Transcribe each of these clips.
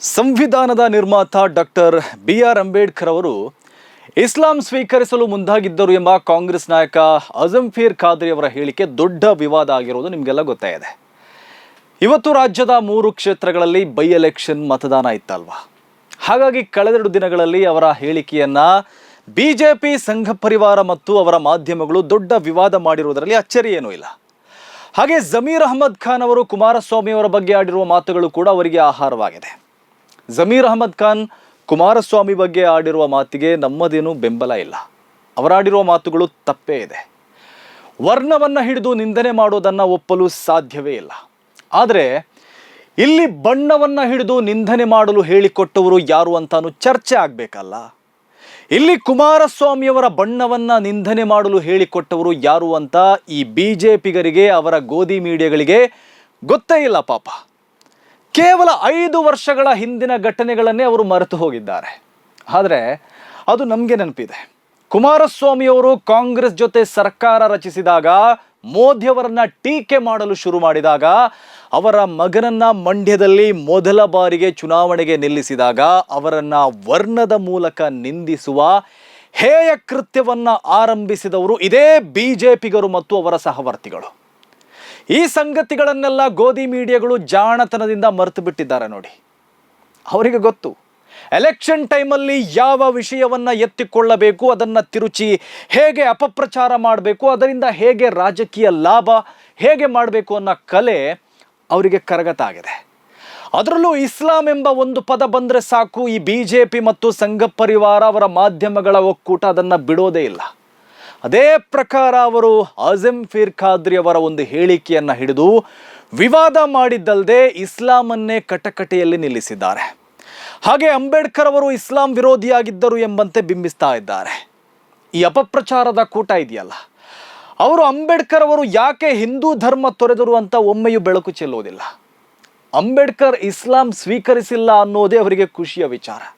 ಸಂವಿಧಾನದ ನಿರ್ಮಾತ doctor B R Ambedkar ಅವರು ಇಸ್ಲಾಂ ಸ್ವೀಕರಿಸಲು ಮುಂದಾಗಿದ್ದರು ಎಂಬ ಕಾಂಗ್ರೆಸ್ ನಾಯಕ ಅಜಂಫೀರ್ ಖಾದ್ರಿ ಅವರ ಹೇಳಿಕೆ ದೊಡ್ಡ ವಿವಾದ ಆಗಿರುವುದು ನಿಮಗೆಲ್ಲ ಗೊತ್ತೇ ಇದೆ. ಇವತ್ತು ರಾಜ್ಯದ ಮೂರು ಕ್ಷೇತ್ರಗಳಲ್ಲಿ ಬೈ ಎಲೆಕ್ಷನ್ ಮತದಾನ ಇತ್ತಲ್ವಾ? ಹಾಗಾಗಿ ಕಳೆದೆರಡು ದಿನಗಳಲ್ಲಿ ಅವರ ಹೇಳಿಕೆಯನ್ನ ಬಿಜೆಪಿ ಸಂಘ ಪರಿವಾರ ಮತ್ತು ಅವರ ಮಾಧ್ಯಮಗಳು ದೊಡ್ಡ ವಿವಾದ ಮಾಡಿರುವುದರಲ್ಲಿ ಅಚ್ಚರಿ ಏನೂ ಇಲ್ಲ. ಹಾಗೆ ಜಮೀರ್ ಅಹಮದ್ ಖಾನ್ ಅವರು ಕುಮಾರಸ್ವಾಮಿ ಅವರ ಬಗ್ಗೆ ಆಡಿರುವ ಮಾತುಗಳು ಕೂಡ ಅವರಿಗೆ ಆಹಾರವಾಗಿದೆ. ಜಮೀರ್ ಅಹಮದ್ ಖಾನ್ ಕುಮಾರಸ್ವಾಮಿ ಬಗ್ಗೆ ಆಡಿರುವ ಮಾತಿಗೆ ನಮ್ಮದೇನು ಬೆಂಬಲ ಇಲ್ಲ. ಅವರಾಡಿರುವ ಮಾತುಗಳು ತಪ್ಪೇ ಇದೆ. ವರ್ಣವನ್ನು ಹಿಡಿದು ನಿಂದನೆ ಮಾಡೋದನ್ನು ಒಪ್ಪಲು ಸಾಧ್ಯವೇ ಇಲ್ಲ. ಆದರೆ ಇಲ್ಲಿ ಬಣ್ಣವನ್ನು ಹಿಡಿದು ನಿಂದನೆ ಮಾಡಲು ಹೇಳಿಕೊಟ್ಟವರು ಯಾರು ಅಂತಾನು ಚರ್ಚೆ ಆಗಬೇಕಲ್ಲ. ಇಲ್ಲಿ ಕುಮಾರಸ್ವಾಮಿಯವರ ಬಣ್ಣವನ್ನು ನಿಂದನೆ ಮಾಡಲು ಹೇಳಿಕೊಟ್ಟವರು ಯಾರು ಅಂತ ಈ ಬಿ ಜೆ ಪಿಗರಿಗೆ ಅವರ ಗೋಧಿ ಮೀಡಿಯಾಗಳಿಗೆ ಗೊತ್ತೇ ಇಲ್ಲ ಪಾಪ. ಕೇವಲ ಐದು ವರ್ಷಗಳ ಹಿಂದಿನ ಘಟನೆಗಳನ್ನೇ ಅವರು ಮರೆತು ಹೋಗಿದ್ದಾರೆ. ಆದರೆ ಅದು ನಮಗೆ ನೆನಪಿದೆ. ಕುಮಾರಸ್ವಾಮಿಯವರು ಕಾಂಗ್ರೆಸ್ ಜೊತೆ ಸರ್ಕಾರ ರಚಿಸಿದಾಗ, ಮೋದಿಯವರನ್ನ ಟೀಕೆ ಮಾಡಲು ಶುರು ಮಾಡಿದಾಗ, ಅವರ ಮಗನನ್ನ ಮಂಡ್ಯದಲ್ಲಿ ಮೊದಲ ಬಾರಿಗೆ ಚುನಾವಣೆಗೆ ನಿಲ್ಲಿಸಿದಾಗ, ಅವರನ್ನ ವರ್ಣದ ಮೂಲಕ ನಿಂದಿಸುವ ಹೇಯ ಕೃತ್ಯವನ್ನ ಆರಂಭಿಸಿದವರು ಇದೇ ಬಿಜೆಪಿಗರು ಮತ್ತು ಅವರ ಸಹವರ್ತಿಗಳು. ಈ ಸಂಗತಿಗಳನ್ನೆಲ್ಲ ಗೋಧಿ ಮೀಡಿಯಾಗಳು ಜಾಣತನದಿಂದ ಮರೆತು ಬಿಟ್ಟಿದ್ದಾರೆ ನೋಡಿ. ಅವರಿಗೆ ಗೊತ್ತು. ಎಲೆಕ್ಷನ್ ಟೈಮಲ್ಲಿ ಯಾವ ವಿಷಯವನ್ನು ಎತ್ತಿಕೊಳ್ಳಬೇಕು, ಅದನ್ನು ತಿರುಚಿ ಹೇಗೆ ಅಪಪ್ರಚಾರ ಮಾಡಬೇಕು, ಅದರಿಂದ ಹೇಗೆ ರಾಜಕೀಯ ಲಾಭ, ಹೇಗೆ ಮಾಡಬೇಕು ಅನ್ನೋ ಕಲೆ ಅವರಿಗೆ ಕರಗತ ಆಗಿದೆ ಅದರಲ್ಲೂ ಇಸ್ಲಾಂ ಎಂಬ ಒಂದು ಪದ ಬಂದರೆ ಸಾಕು, ಈ ಬಿ ಮತ್ತು ಸಂಘ ಪರಿವಾರ ಅವರ ಮಾಧ್ಯಮಗಳ ಒಕ್ಕೂಟ ಅದನ್ನು ಬಿಡೋದೇ ಇಲ್ಲ. ಅದೇ ಪ್ರಕಾರ ಅವರು ಆಜಮ್ ಫೀರ್ ಖಾದ್ರಿ ಅವರ ಒಂದು ಹೇಳಿಕೆಯನ್ನು ಹಿಡಿದು ವಿವಾದ ಮಾಡಿದ್ದಲ್ಲದೆ ಇಸ್ಲಾಮನ್ನೇ ಕಟಕಟೆಯಲ್ಲಿ ನಿಲ್ಲಿಸಿದ್ದಾರೆ. ಹಾಗೆ ಅಂಬೇಡ್ಕರ್ ಅವರು ಇಸ್ಲಾಂ ವಿರೋಧಿಯಾಗಿದ್ದರು ಎಂಬಂತೆ ಬಿಂಬಿಸ್ತಾ ಇದ್ದಾರೆ. ಈ ಅಪಪ್ರಚಾರದ ಕೂಟ ಇದೆಯಲ್ಲ? ಅವರು ಅಂಬೇಡ್ಕರ್ ಅವರು ಯಾಕೆ ಹಿಂದೂ ಧರ್ಮ ತೊರೆದರು ಅಂತ ಒಮ್ಮೆಯೂ ಬೆಳಕು ಚೆಲ್ಲುವುದಿಲ್ಲ? ಅಂಬೇಡ್ಕರ್ ಇಸ್ಲಾಂ ಸ್ವೀಕರಿಸಿಲ್ಲ ಅನ್ನೋದೇ ಅವರಿಗೆ ಖುಷಿಯ ವಿಚಾರ.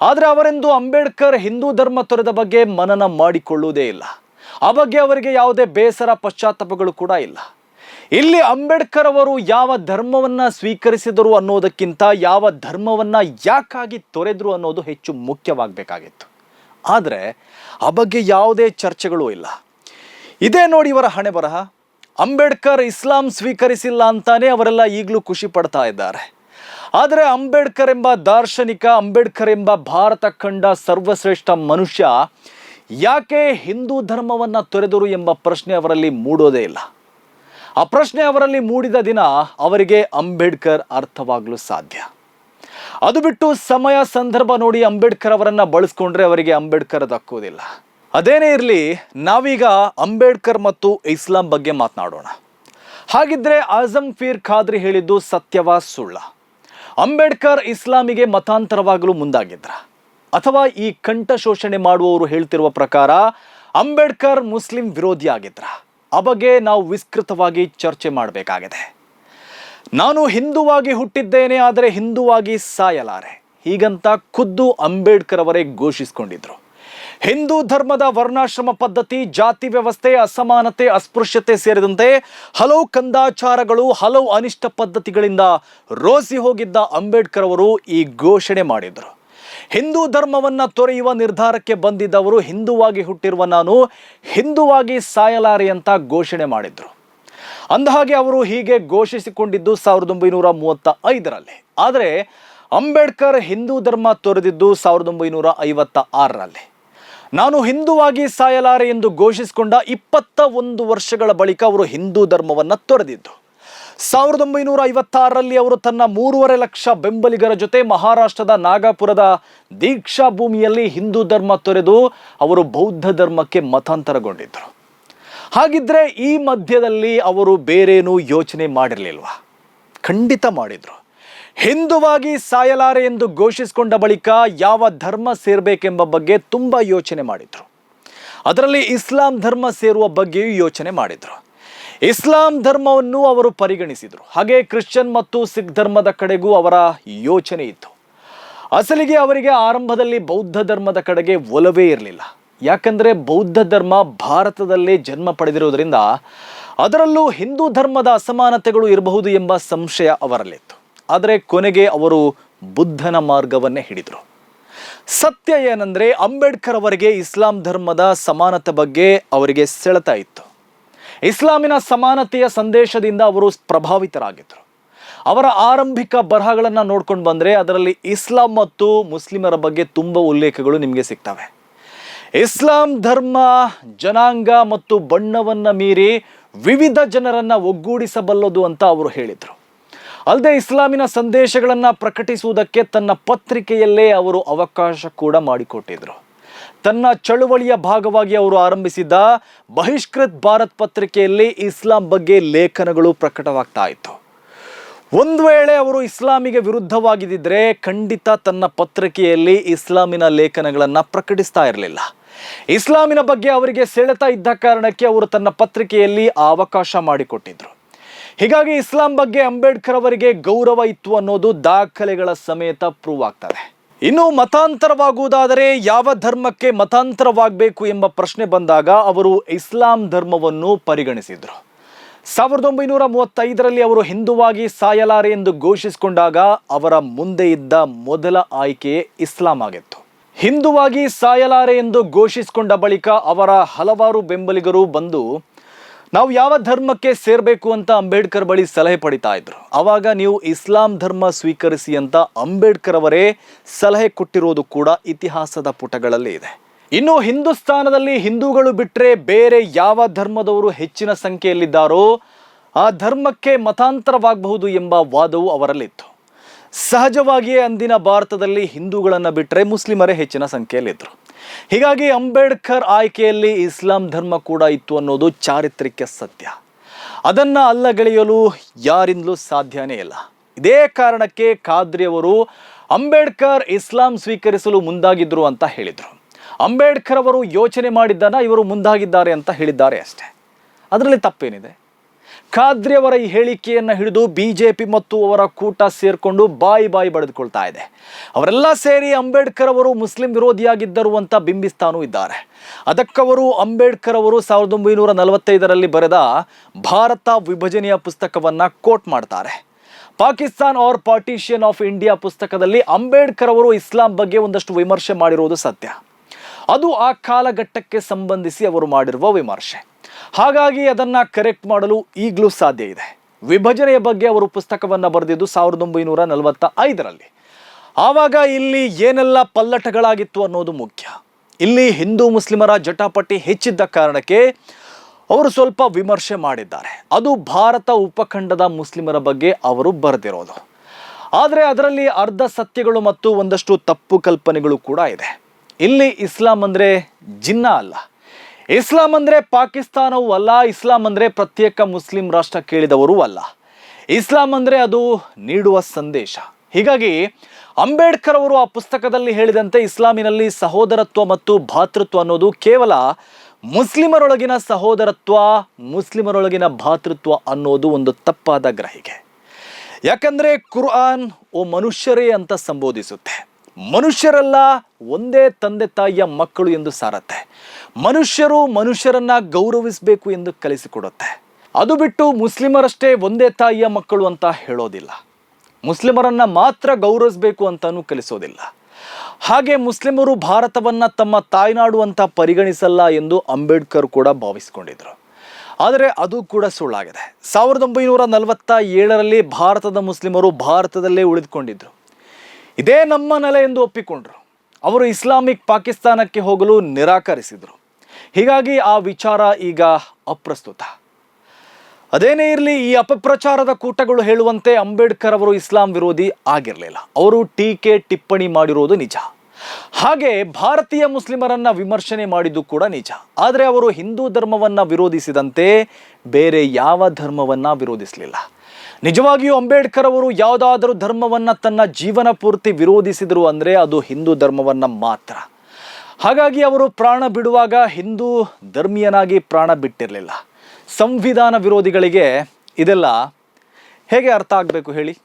ಆದರೆ ಅವರೆಂದು ಅಂಬೇಡ್ಕರ್ ಹಿಂದೂ ಧರ್ಮ ತೊರೆದ ಬಗ್ಗೆ ಮನನ ಮಾಡಿಕೊಳ್ಳುವುದೇ ಇಲ್ಲ. ಆ ಬಗ್ಗೆ ಅವರಿಗೆ ಯಾವುದೇ ಬೇಸರ ಪಶ್ಚಾತ್ತಾಪಗಳು ಕೂಡ ಇಲ್ಲ. ಇಲ್ಲಿ ಅಂಬೇಡ್ಕರ್ ಅವರು ಯಾವ ಧರ್ಮವನ್ನ ಸ್ವೀಕರಿಸಿದರು ಅನ್ನೋದಕ್ಕಿಂತ ಯಾವ ಧರ್ಮವನ್ನ ಯಾಕಾಗಿ ತೊರೆದ್ರು ಅನ್ನೋದು ಹೆಚ್ಚು ಮುಖ್ಯವಾಗಬೇಕಾಗಿತ್ತು. ಆದರೆ ಆ ಬಗ್ಗೆ ಯಾವುದೇ ಚರ್ಚೆಗಳು ಇಲ್ಲ. ಇದೇ ನೋಡಿ ಇವರ ಹಣೆ ಬರಹ. ಅಂಬೇಡ್ಕರ್ ಇಸ್ಲಾಂ ಸ್ವೀಕರಿಸಿಲ್ಲ ಅಂತಾನೆ ಅವರೆಲ್ಲ ಈಗಲೂ ಖುಷಿ ಪಡ್ತಾ ಇದ್ದಾರೆ. ಆದರೆ ಅಂಬೇಡ್ಕರ್ ಎಂಬ ದಾರ್ಶನಿಕ, ಅಂಬೇಡ್ಕರ್ ಎಂಬ ಭಾರತ ಕಂಡ ಸರ್ವಶ್ರೇಷ್ಠ ಮನುಷ್ಯ ಯಾಕೆ ಹಿಂದೂ ಧರ್ಮವನ್ನು ತೊರೆದರು ಎಂಬ ಪ್ರಶ್ನೆ ಅವರಲ್ಲಿ ಮೂಡೋದೇ ಇಲ್ಲ. ಆ ಪ್ರಶ್ನೆ ಅವರಲ್ಲಿ ಮೂಡಿದ ದಿನ ಅವರಿಗೆ ಅಂಬೇಡ್ಕರ್ ಅರ್ಥವಾಗಲು ಸಾಧ್ಯ. ಅದು ಬಿಟ್ಟು ಸಮಯ, ಸಂದರ್ಭ ನೋಡಿ ಅಂಬೇಡ್ಕರ್ ಅವರನ್ನು ಬಳಸ್ಕೊಂಡ್ರೆ ಅವರಿಗೆ ಅಂಬೇಡ್ಕರ್ ದಕ್ಕುವುದಿಲ್ಲ ಅದೇನೇ ಇರಲಿ, ನಾವೀಗ ಅಂಬೇಡ್ಕರ್ ಮತ್ತು ಇಸ್ಲಾಂ ಬಗ್ಗೆ ಮಾತನಾಡೋಣ. ಹಾಗಿದ್ರೆ ಆಜಮ್ ಫೀರ್ ಖಾದ್ರಿ ಹೇಳಿದ್ದು ಸತ್ಯವಾ ಸುಳ್ಳ. ಅಂಬೇಡ್ಕರ್ ಇಸ್ಲಾಮಿಗೆ ಮತಾಂತರವಾಗಲು ಮುಂದಾಗಿದ್ರ? ಅಥವಾ ಈ ಕಂಠ ಶೋಷಣೆ ಮಾಡುವವರು ಹೇಳ್ತಿರುವ ಪ್ರಕಾರ ಅಂಬೇಡ್ಕರ್ ಮುಸ್ಲಿಂ ವಿರೋಧಿ ಆಗಿದ್ರ? ಆ ಬಗ್ಗೆ ನಾವು ವಿಸ್ತೃತವಾಗಿ ಚರ್ಚೆ ಮಾಡಬೇಕಾಗಿದೆ. ನಾನು ಹಿಂದುವಾಗಿ ಹುಟ್ಟಿದ್ದೇನೆ, ಆದರೆ ಹಿಂದುವಾಗಿ ಸಾಯಲಾರೆ. ಹೀಗಂತ ಖುದ್ದು ಅಂಬೇಡ್ಕರ್ ಅವರೇ ಘೋಷಿಸಿಕೊಂಡಿದ್ರು. ಹಿಂದೂ ಧರ್ಮದ ವರ್ಣಾಶ್ರಮ ಪದ್ಧತಿ, ಜಾತಿ ವ್ಯವಸ್ಥೆ, ಅಸಮಾನತೆ, ಅಸ್ಪೃಶ್ಯತೆ ಸೇರಿದಂತೆ ಹಲವು ಕಂದಾಚಾರಗಳು, ಹಲವು ಅನಿಷ್ಟ ಪದ್ಧತಿಗಳಿಂದ ರೋಸಿ ಹೋಗಿದ್ದ ಅಂಬೇಡ್ಕರ್ ಅವರು ಈ ಘೋಷಣೆ ಮಾಡಿದರು. ಹಿಂದೂ ಧರ್ಮವನ್ನು ತೊರೆಯುವ ನಿರ್ಧಾರಕ್ಕೆ ಬಂದಿದ್ದವರು ಹಿಂದುವಾಗಿ ಹುಟ್ಟಿರುವ ನಾನು, ಹಿಂದುವಾಗಿ ಸಾಯಲಾರೆ ಅಂತ ಘೋಷಣೆ ಮಾಡಿದ್ರು. ಅಂದಹಾಗೆ ಅವರು ಹೀಗೆ ಘೋಷಿಸಿಕೊಂಡಿದ್ದು ಸಾವಿರದ ಒಂಬೈನೂರ ಮೂವತ್ತ ಐದರಲ್ಲಿ ಆದರೆ ಅಂಬೇಡ್ಕರ್ ಹಿಂದೂ ಧರ್ಮ ತೊರೆದಿದ್ದು ಸಾವಿರದ ಒಂಬೈನೂರ ಐವತ್ತ ಆರರಲ್ಲಿ ನಾನು ಹಿಂದುವಾಗಿ ಸಾಯಲಾರೆ ಎಂದು ಘೋಷಿಸಿಕೊಂಡ ಇಪ್ಪತ್ತ ಒಂದು ವರ್ಷಗಳ ಬಳಿಕ ಅವರು ಹಿಂದೂ ಧರ್ಮವನ್ನು ತೊರೆದಿದ್ದು. ಸಾವಿರದ ಒಂಬೈನೂರ ಐವತ್ತಾರರಲ್ಲಿ ಅವರು ತನ್ನ ಮೂರುವರೆ ಲಕ್ಷ ಬೆಂಬಲಿಗರ ಜೊತೆ ಮಹಾರಾಷ್ಟ್ರದ ನಾಗಪುರದ ದೀಕ್ಷಾ ಭೂಮಿಯಲ್ಲಿ ಹಿಂದೂ ಧರ್ಮ ತೊರೆದು ಅವರು ಬೌದ್ಧ ಧರ್ಮಕ್ಕೆ ಮತಾಂತರಗೊಂಡಿದ್ದರು. ಹಾಗಿದ್ರೆ ಈ ಮಧ್ಯದಲ್ಲಿ ಅವರು ಬೇರೇನೂ ಯೋಚನೆ ಮಾಡಿರಲಿಲ್ವಾ? ಖಂಡಿತ ಮಾಡಿದ್ರು. ಹಿಂದುವಾಗಿ ಸಾಯಲಾರೆ ಎಂದು ಘೋಷಿಸಿಕೊಂಡ ಬಳಿಕ ಯಾವ ಧರ್ಮ ಸೇರಬೇಕೆಂಬ ಬಗ್ಗೆ ತುಂಬ ಯೋಚನೆ ಮಾಡಿದ್ರು. ಅದರಲ್ಲಿ ಇಸ್ಲಾಂ ಧರ್ಮ ಸೇರುವ ಬಗ್ಗೆಯೂ ಯೋಚನೆ ಮಾಡಿದ್ರು. ಇಸ್ಲಾಂ ಧರ್ಮವನ್ನು ಅವರು ಪರಿಗಣಿಸಿದರು. ಹಾಗೆ ಕ್ರಿಶ್ಚಿಯನ್ ಮತ್ತು ಸಿಖ್ ಧರ್ಮದ ಕಡೆಗೂ ಅವರ ಯೋಚನೆ ಇತ್ತು. ಅಸಲಿಗೆ ಅವರಿಗೆ ಆರಂಭದಲ್ಲಿ ಬೌದ್ಧ ಧರ್ಮದ ಕಡೆಗೆ ಒಲವೇ ಇರಲಿಲ್ಲ. ಯಾಕಂದರೆ ಬೌದ್ಧ ಧರ್ಮ ಭಾರತದಲ್ಲೇ ಜನ್ಮ ಪಡೆದಿರುವುದರಿಂದ ಅದರಲ್ಲೂ ಹಿಂದೂ ಧರ್ಮದ ಅಸಮಾನತೆಗಳು ಇರಬಹುದು ಎಂಬ ಸಂಶಯ ಅವರಲ್ಲಿತ್ತು. ಆದರೆ ಕೊನೆಗೆ ಅವರು ಬುದ್ಧನ ಮಾರ್ಗವನ್ನೇ ಹಿಡಿದರು. ಸತ್ಯ ಏನಂದರೆ ಅಂಬೇಡ್ಕರ್ ಅವರಿಗೆ ಇಸ್ಲಾಂ ಧರ್ಮದ ಸಮಾನತೆ ಬಗ್ಗೆ ಅವರಿಗೆ ಸೆಳೆತ ಇತ್ತು. ಇಸ್ಲಾಮಿನ ಸಮಾನತೆಯ ಸಂದೇಶದಿಂದ ಅವರು ಪ್ರಭಾವಿತರಾಗಿದ್ದರು. ಅವರ ಆರಂಭಿಕ ಬರಹಗಳನ್ನು ನೋಡ್ಕೊಂಡು ಬಂದರೆ ಅದರಲ್ಲಿ ಇಸ್ಲಾಂ ಮತ್ತು ಮುಸ್ಲಿಮರ ಬಗ್ಗೆ ತುಂಬ ಉಲ್ಲೇಖಗಳು ನಿಮಗೆ ಸಿಗ್ತವೆ. ಇಸ್ಲಾಂ ಧರ್ಮ, ಜನಾಂಗ ಮತ್ತು ಬಣ್ಣವನ್ನು ಮೀರಿ ವಿವಿಧ ಜನರನ್ನು ಒಗ್ಗೂಡಿಸಬಲ್ಲದು ಅಂತ ಅವರು ಹೇಳಿದರು. ಅಲ್ಲದೆ ಇಸ್ಲಾಮಿನ ಸಂದೇಶಗಳನ್ನು ಪ್ರಕಟಿಸುವುದಕ್ಕೆ ತನ್ನ ಪತ್ರಿಕೆಯಲ್ಲೇ ಅವರು ಅವಕಾಶ ಕೂಡ ಮಾಡಿಕೊಟ್ಟಿದ್ರು. ತನ್ನ ಚಳುವಳಿಯ ಭಾಗವಾಗಿ ಅವರು ಆರಂಭಿಸಿದ ಬಹಿಷ್ಕೃತ್ ಭಾರತ್ ಪತ್ರಿಕೆಯಲ್ಲಿ ಇಸ್ಲಾಂ ಬಗ್ಗೆ ಲೇಖನಗಳು ಪ್ರಕಟವಾಗ್ತಾ ಇತ್ತು. ಒಂದು ವೇಳೆ ಅವರು ಇಸ್ಲಾಮಿಗೆ ವಿರುದ್ಧವಾಗಿದ್ದರೆ ಖಂಡಿತ ತನ್ನ ಪತ್ರಿಕೆಯಲ್ಲಿ ಇಸ್ಲಾಮಿನ ಲೇಖನಗಳನ್ನು ಪ್ರಕಟಿಸ್ತಾ ಇರಲಿಲ್ಲ. ಇಸ್ಲಾಮಿನ ಬಗ್ಗೆ ಅವರಿಗೆ ಸೆಳೆತ ಇದ್ದ ಕಾರಣಕ್ಕೆ ಅವರು ತನ್ನ ಪತ್ರಿಕೆಯಲ್ಲಿ ಅವಕಾಶ ಮಾಡಿಕೊಟ್ಟಿದ್ರು. ಹೀಗಾಗಿ ಇಸ್ಲಾಂ ಬಗ್ಗೆ ಅಂಬೇಡ್ಕರ್ ಅವರಿಗೆ ಗೌರವ ಇತ್ತು ಅನ್ನೋದು ದಾಖಲೆಗಳ ಸಮೇತ ಪ್ರೂವ್ ಆಗ್ತದೆ. ಇನ್ನು ಮತಾಂತರವಾಗುವುದಾದರೆ ಯಾವ ಧರ್ಮಕ್ಕೆ ಮತಾಂತರವಾಗಬೇಕು ಎಂಬ ಪ್ರಶ್ನೆ ಬಂದಾಗ ಅವರು ಇಸ್ಲಾಂ ಧರ್ಮವನ್ನು ಪರಿಗಣಿಸಿದ್ರು. ಸಾವಿರದ ಒಂಬೈನೂರ ಮೂವತ್ತೈದರಲ್ಲಿ ಅವರು ಹಿಂದುವಾಗಿ ಸಾಯಲಾರೆ ಎಂದು ಘೋಷಿಸಿಕೊಂಡಾಗ ಅವರ ಮುಂದೆ ಇದ್ದ ಮೊದಲ ಆಯ್ಕೆ ಇಸ್ಲಾಂ ಆಗಿತ್ತು. ಹಿಂದುವಾಗಿ ಸಾಯಲಾರೆ ಎಂದು ಘೋಷಿಸಿಕೊಂಡ ಬಳಿಕ ಅವರ ಹಲವಾರು ಬೆಂಬಲಿಗರು ಬಂದು ನಾವು ಯಾವ ಧರ್ಮಕ್ಕೆ ಸೇರಬೇಕು ಅಂತ ಅಂಬೇಡ್ಕರ್ ಬಳಿ ಸಲಹೆ ಪಡಿತಾ ಇದ್ರು. ಆವಾಗ ನೀವು ಇಸ್ಲಾಂ ಧರ್ಮ ಸ್ವೀಕರಿಸಿ ಅಂತ ಅಂಬೇಡ್ಕರ್ ಅವರೇ ಸಲಹೆ ಕೊಟ್ಟಿರೋದು ಕೂಡ ಇತಿಹಾಸದ ಪುಟಗಳಲ್ಲಿ ಇದೆ. ಇನ್ನು ಹಿಂದೂಸ್ತಾನದಲ್ಲಿ ಹಿಂದೂಗಳು ಬಿಟ್ಟರೆ ಬೇರೆ ಯಾವ ಧರ್ಮದವರು ಹೆಚ್ಚಿನ ಸಂಖ್ಯೆಯಲ್ಲಿದ್ದಾರೋ ಆ ಧರ್ಮಕ್ಕೆ ಮತಾಂತರವಾಗಬಹುದು ಎಂಬ ವಾದವು ಅವರಲ್ಲಿತ್ತು. ಸಹಜವಾಗಿಯೇ ಅಂದಿನ ಭಾರತದಲ್ಲಿ ಹಿಂದೂಗಳನ್ನು ಬಿಟ್ಟರೆ ಮುಸ್ಲಿಮರೇ ಹೆಚ್ಚಿನ ಸಂಖ್ಯೆಯಲ್ಲಿದ್ದರು ಹೀಗಾಗಿ ಅಂಬೇಡ್ಕರ್ ಆಯ್ಕೆಯಲ್ಲಿ ಇಸ್ಲಾಂ ಧರ್ಮ ಕೂಡ ಇತ್ತು ಅನ್ನೋದು ಚಾರಿತ್ರಿಕ ಸತ್ಯ. ಅದನ್ನ ಅಲ್ಲಗಳೆಯಲು ಯಾರಿಂದಲೂ ಸಾಧ್ಯನೇ ಇಲ್ಲ. ಇದೇ ಕಾರಣಕ್ಕೆ ಖಾದ್ರಿ ಅವರು ಅಂಬೇಡ್ಕರ್ ಇಸ್ಲಾಂ ಸ್ವೀಕರಿಸಲು ಮುಂದಾಗಿದ್ರು ಅಂತ ಹೇಳಿದರು. ಅಂಬೇಡ್ಕರ್ ಅವರು ಯೋಚನೆ ಮಾಡಿದ್ದಾನ ಇವರು ಮುಂದಾಗಿದ್ದಾರೆ ಅಂತ ಹೇಳಿದ್ದಾರೆ ಅಷ್ಟೇ. ಅದರಲ್ಲಿ ತಪ್ಪೇನಿದೆ? ಖಾದ್ರಿ ಅವರ ಈ ಹೇಳಿಕೆಯನ್ನು ಹಿಡಿದು ಬಿಜೆಪಿ ಮತ್ತು ಅವರ ಕೂಟ ಸೇರಿಕೊಂಡು ಬಾಯಿ ಬಾಯಿ ಬಡಿದುಕೊಳ್ತಾ ಇದೆ. ಅವರೆಲ್ಲ ಸೇರಿ ಅಂಬೇಡ್ಕರ್ ಅವರು ಮುಸ್ಲಿಂ ವಿರೋಧಿಯಾಗಿದ್ದರು ಅಂತ ಬಿಂಬಿಸ್ತಾನೂ ಇದ್ದಾರೆ. ಅದಕ್ಕವರು ಅಂಬೇಡ್ಕರ್ ಅವರು ಸಾವಿರದ ಒಂಬೈನೂರ ನಲವತ್ತೈದರಲ್ಲಿ ಬರೆದ ಭಾರತ ವಿಭಜನೆಯ ಪುಸ್ತಕವನ್ನು ಕೋಟ್ ಮಾಡ್ತಾರೆ. Pakistan or partition of India ಪುಸ್ತಕದಲ್ಲಿ ಅಂಬೇಡ್ಕರ್ ಅವರು ಇಸ್ಲಾಂ ಬಗ್ಗೆ ಒಂದಷ್ಟು ವಿಮರ್ಶೆ ಮಾಡಿರುವುದು ಸತ್ಯ. ಅದು ಆ ಕಾಲಘಟ್ಟಕ್ಕೆ ಸಂಬಂಧಿಸಿ ಅವರು ಮಾಡಿರುವ ವಿಮರ್ಶೆ. ಹಾಗಾಗಿ ಅದನ್ನ ಕರೆಕ್ಟ್ ಮಾಡಲು ಈಗಲೂ ಸಾಧ್ಯ ಇದೆ. ವಿಭಜನೆಯ ಬಗ್ಗೆ ಅವರು ಪುಸ್ತಕವನ್ನು ಬರೆದಿದ್ದು ಸಾವಿರದ ಒಂಬೈನೂರ ನಲವತ್ತ ಐದರಲ್ಲಿ ಆವಾಗ ಇಲ್ಲಿ ಏನೆಲ್ಲ ಪಲ್ಲಟಗಳಾಗಿತ್ತು ಅನ್ನೋದು ಮುಖ್ಯ. ಇಲ್ಲಿ ಹಿಂದೂ ಮುಸ್ಲಿಮರ ಜಟಾಪಟಿ ಹೆಚ್ಚಿದ್ದ ಕಾರಣಕ್ಕೆ ಅವರು ಸ್ವಲ್ಪ ವಿಮರ್ಶೆ ಮಾಡಿದ್ದಾರೆ. ಅದು ಭಾರತ ಉಪಖಂಡದ ಮುಸ್ಲಿಮರ ಬಗ್ಗೆ ಅವರು ಬರೆದಿರೋದು. ಆದರೆ ಅದರಲ್ಲಿ ಅರ್ಧ ಸತ್ಯಗಳು ಮತ್ತು ಒಂದಷ್ಟು ತಪ್ಪು ಕಲ್ಪನೆಗಳು ಕೂಡ ಇದೆ. ಇಲ್ಲಿ ಇಸ್ಲಾಂ ಅಂದರೆ ಜಿನ್ನ ಅಲ್ಲ. ಇಸ್ಲಾಂ ಅಂದರೆ ಪಾಕಿಸ್ತಾನವೂ ಅಲ್ಲ, ಇಸ್ಲಾಂ ಅಂದರೆ ಪ್ರತ್ಯೇಕ ಮುಸ್ಲಿಂ ರಾಷ್ಟ್ರ ಕೇಳಿದವರೂ ಅಲ್ಲ. ಇಸ್ಲಾಂ ಅಂದರೆ ಅದು ನೀಡುವ ಸಂದೇಶ. ಹೀಗಾಗಿ ಅಂಬೇಡ್ಕರ್ ಅವರು ಆ ಪುಸ್ತಕದಲ್ಲಿ ಹೇಳಿದಂತೆ ಇಸ್ಲಾಮಿನಲ್ಲಿ ಸಹೋದರತ್ವ ಮತ್ತು ಭಾತೃತ್ವ ಅನ್ನೋದು ಕೇವಲ ಮುಸ್ಲಿಮರೊಳಗಿನ ಸಹೋದರತ್ವ, ಮುಸ್ಲಿಮರೊಳಗಿನ ಭಾತೃತ್ವ ಅನ್ನೋದು ಒಂದು ತಪ್ಪಾದ ಗ್ರಹಿಕೆ. ಯಾಕಂದ್ರೆ ಕುರ್ಆನ್ ಓ ಮನುಷ್ಯರೇ ಅಂತ ಸಂಬೋಧಿಸುತ್ತೆ. ಮನುಷ್ಯರೆಲ್ಲ ಒಂದೇ ತಂದೆ ತಾಯಿಯ ಮಕ್ಕಳು ಎಂದು ಸಾರತ್ತೆ. ಮನುಷ್ಯರು ಮನುಷ್ಯರನ್ನ ಗೌರವಿಸಬೇಕು ಎಂದು ಕಲಿಸಿಕೊಡುತ್ತೆ. ಅದು ಬಿಟ್ಟು ಮುಸ್ಲಿಮರಷ್ಟೇ ಒಂದೇ ತಾಯಿಯ ಮಕ್ಕಳು ಅಂತ ಹೇಳೋದಿಲ್ಲ. ಮುಸ್ಲಿಮರನ್ನ ಮಾತ್ರ ಗೌರವಿಸಬೇಕು ಅಂತಾನೂ ಕಲಿಸೋದಿಲ್ಲ. ಹಾಗೆ ಮುಸ್ಲಿಮರು ಭಾರತವನ್ನ ತಮ್ಮ ತಾಯ್ನಾಡು ಅಂತ ಪರಿಗಣಿಸಲ್ಲ ಎಂದು ಅಂಬೇಡ್ಕರ್ ಕೂಡ ಭಾವಿಸಿಕೊಂಡಿದ್ರು. ಆದರೆ ಅದು ಕೂಡ ಸುಳ್ಳಾಗಿದೆ. ಸಾವಿರದ ಒಂಬೈನೂರ ನಲವತ್ತ ಏಳರಲ್ಲಿ ಭಾರತದ ಮುಸ್ಲಿಮರು ಭಾರತದಲ್ಲೇ ಉಳಿದುಕೊಂಡಿದ್ರು. ಇದೇ ನಮ್ಮ ನೆಲೆ ಎಂದು ಒಪ್ಪಿಕೊಂಡರು. ಅವರು ಇಸ್ಲಾಮಿಕ್ ಪಾಕಿಸ್ತಾನಕ್ಕೆ ಹೋಗಲು ನಿರಾಕರಿಸಿದರು. ಹೀಗಾಗಿ ಆ ವಿಚಾರ ಈಗ ಅಪ್ರಸ್ತುತ. ಅದೇನೇ ಇರಲಿ, ಈ ಅಪಪ್ರಚಾರದ ಕೂಟಗಳು ಹೇಳುವಂತೆ ಅಂಬೇಡ್ಕರ್ ಅವರು ಇಸ್ಲಾಂ ವಿರೋಧಿ ಆಗಿರಲಿಲ್ಲ. ಅವರು ಟೀಕೆ ಟಿಪ್ಪಣಿ ಮಾಡಿರೋದು ನಿಜ. ಹಾಗೆ ಭಾರತೀಯ ಮುಸ್ಲಿಮರನ್ನ ವಿಮರ್ಶನೆ ಮಾಡಿದ್ದು ಕೂಡ ನಿಜ. ಆದರೆ ಅವರು ಹಿಂದೂ ಧರ್ಮವನ್ನ ವಿರೋಧಿಸಿದಂತೆ ಬೇರೆ ಯಾವ ಧರ್ಮವನ್ನ ವಿರೋಧಿಸಲಿಲ್ಲ. ನಿಜವಾಗಿಯೂ ಅಂಬೇಡ್ಕರ್ ಅವರು ಯಾವುದಾದರೂ ಧರ್ಮವನ್ನ ತನ್ನ ಜೀವನ ಪೂರ್ತಿ ವಿರೋಧಿಸಿದರು ಅಂದರೆ ಅದು ಹಿಂದೂ ಧರ್ಮವನ್ನ ಮಾತ್ರ. ಹಾಗಾಗಿ ಅವರು ಪ್ರಾಣ ಬಿಡುವಾಗ ಹಿಂದೂ ಧರ್ಮೀಯನಾಗಿ ಪ್ರಾಣ ಬಿಟ್ಟಿರಲಿಲ್ಲ. ಸಂವಿಧಾನ ವಿರೋಧಿಗಳಿಗೆ ಇದೆಲ್ಲ ಹೇಗೆ ಅರ್ಥ ಆಗಬೇಕು ಹೇಳಿ?